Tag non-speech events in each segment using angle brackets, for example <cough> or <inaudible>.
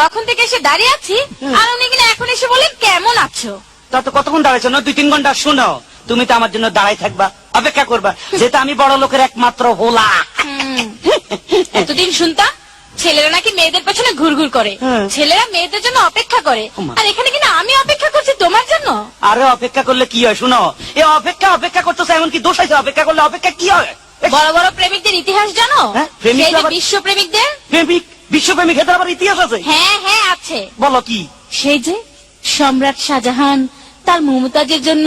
কখন থেকে এসে দাঁড়িয়ে আছি? আর উনি কিনা এখন এসে বলেন কেমন আছো? তত কতক্ষণ দাঁড়াইছো? না দুই তিন ঘণ্টা শুনো। তুমি তো আমার জন্য দাঁড়াই থাকবা অপেক্ষা করবা। যেটা আমি বড় লোকের একমাত্র হোলা। এতদিন শুনতাম ছেলেরা নাকি মেয়েদের পেছনে ঘুরঘুর করে। ছেলেরা মেয়েদের জন্য অপেক্ষা করে। আর এখানে কিনা আমি অপেক্ষা করছি তোমার জন্য। আরে অপেক্ষা করলে কি হয় শুনো? এ অপেক্ষা অপেক্ষা করতেছে এমন কি দোষ আছে। অপেক্ষা করলে অপেক্ষা কি হয়? বড় বড় প্রেমিকদের ইতিহাস জানো? হ্যাঁ, বিশ্ব প্রেমিকদের? প্রেমিক বিশ্বপ্রেমিক খেতে আবার ইতিহাস আছে? হ্যাঁ হ্যাঁ আছে। বলো কি? সেই যে সম্রাট শাহজাহান তার মমতাজের জন্য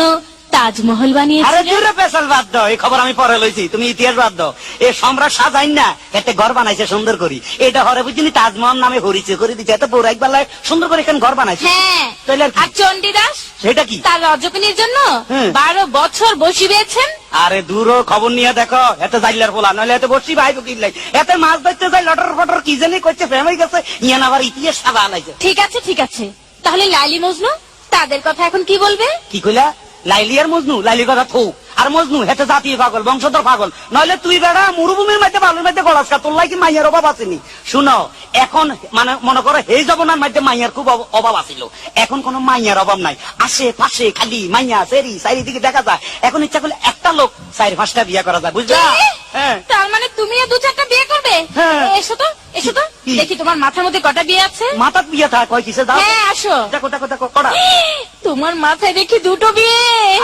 তাজমহল আরে পেশাল বাদ দাও এই খবর আমি পরে লইছি তুমি ইতিহাস বাদ দাও। এ সম্রাট সাজাইন না এতে ঘর বানাইছে সুন্দর করি। এটা হরে বুঝিনি তাজমহল নামে হরিছে করে দিচ্ছে এত পৌরাইক বেলায় সুন্দর করে এখানে ঘর বানাইছে। হ্যাঁ আর কি? আর চণ্ডীদাস সেটা কি? তার রজকিনীর জন্য হ্যাঁ। বারো বছর বসি পেয়েছেন। আরে দূর হ, খবর নিয়ে দেখো এত জাইলার পোলা নইলে এত বসি ভাই কিনলাই এত মাছ ধরতে যাই লটর ফটর কি জানি করছে প্রেম হয়ে গেছে ইয়ান আবার ইতিহাস সাদা আলাইছে ঠিক আছে ঠিক আছে। তাহলে লাইলি মজনু তাদের কথা এখন কি বলবে? কি কইলা? লাইলি আর মজনু লাইলি কথা থৌ। আর মজনু হেতে জাতীয় পাগল বংশধর পাগল। নইলে তুই বেড়া মরুভূমির মধ্যে বালুর মধ্যে গলাস কা তোর লাগি মাইয়ার অভাব আসেনি। শুনো এখন মানে মনে করো এই জবনার মধ্যে মাইয়ার খুব অভাব আছিল এখন কোনো মাইয়ার অভাব নাই। আসে পাশে খালি মাইয়া সেরি চারিদিকে দেখা যায়। এখন ইচ্ছা করলে একটা লোক চারি পাঁচটা বিয়া করা যায় বুঝলা? কি? হ্যাঁ। তার মানে তুমিও দু চারটা বিয়ে করবে? হ্যাঁ। এসো তো এসো তো। কি? দেখি তোমার মাথার মধ্যে কটা বিয়ে আছে? মাথার বিয়ে থাক কয় কিসে? দাও। হ্যাঁ আসো। দেখো দেখো দেখো কড়া <gasps> তোমার মাথায় দেখি দুটো বিয়ে।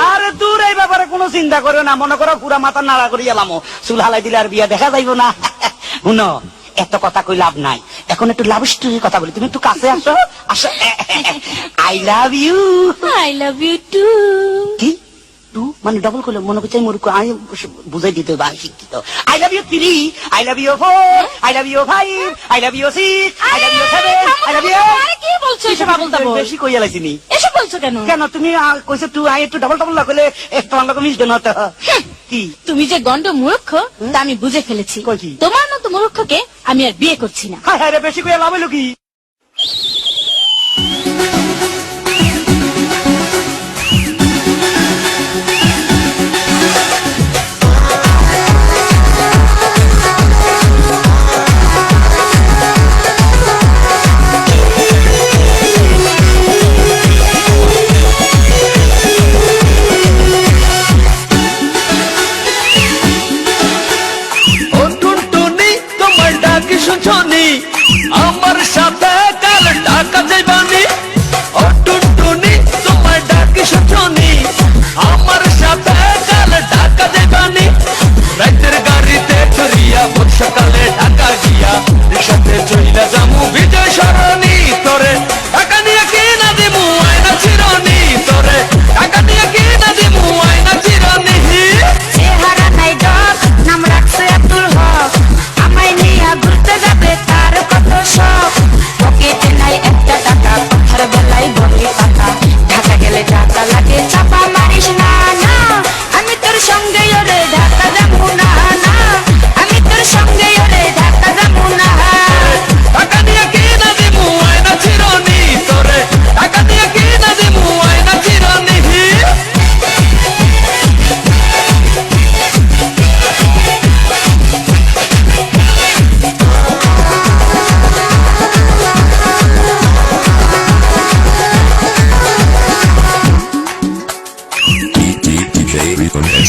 আরে দূর এই ব্যাপারে কোনো চিন্তা করো না। মনে করো পুরা মাথা নাড়া করি এলাম। চুল হালাই দিলে আর বিয়া দেখা যাইব না। <laughs> শুনো এত কথা কই লাভ নাই। এখন একটু লাভ স্টোরির কথা বলি। তুমি একটু কাছে আসো। আসো। I love you I love you two মানে ডবল করলে মনে করছে আমি মরুকু আমি বুঝাই দিতে হবে আমি শিক্ষিত I love you three I love you four I love you five I love you six I love you seven I love you আরে কি বলছো এসব আবল তাবল বেশি কইয়া লাইছিনি এসব বলছো কেন? কেন? তুমি কইছো টু আই একটু ডাবল ডাবল না এ, তোমার লোক মিশবে না তো। কি? তুমি যে গন্ড মূর্খ তা আমি বুঝে ফেলেছি? তোমার মতো মূর্খকে আমি আর বিয়ে করছি না। হায় হায় বেশি কইয়া লাভ হইল কি?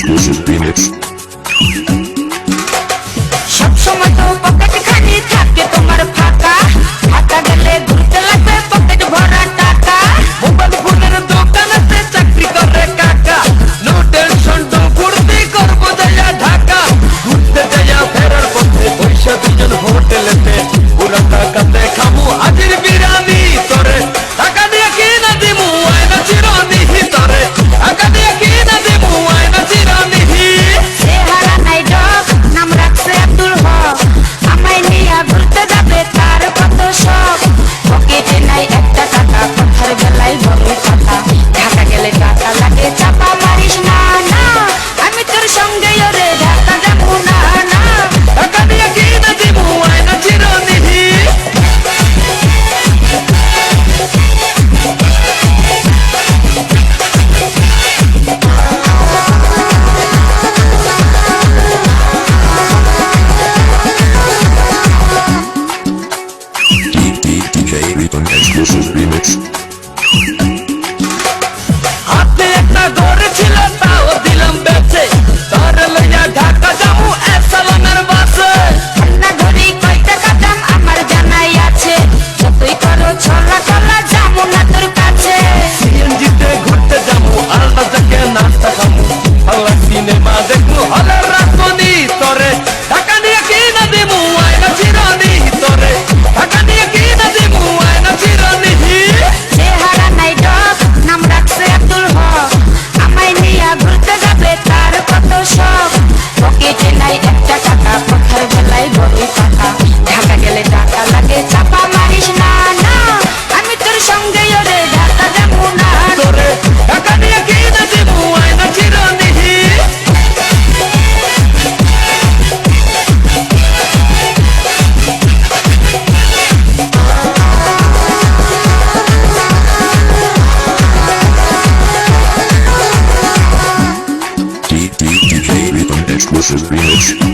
exclusive remix. তার কত সব exclusive remix.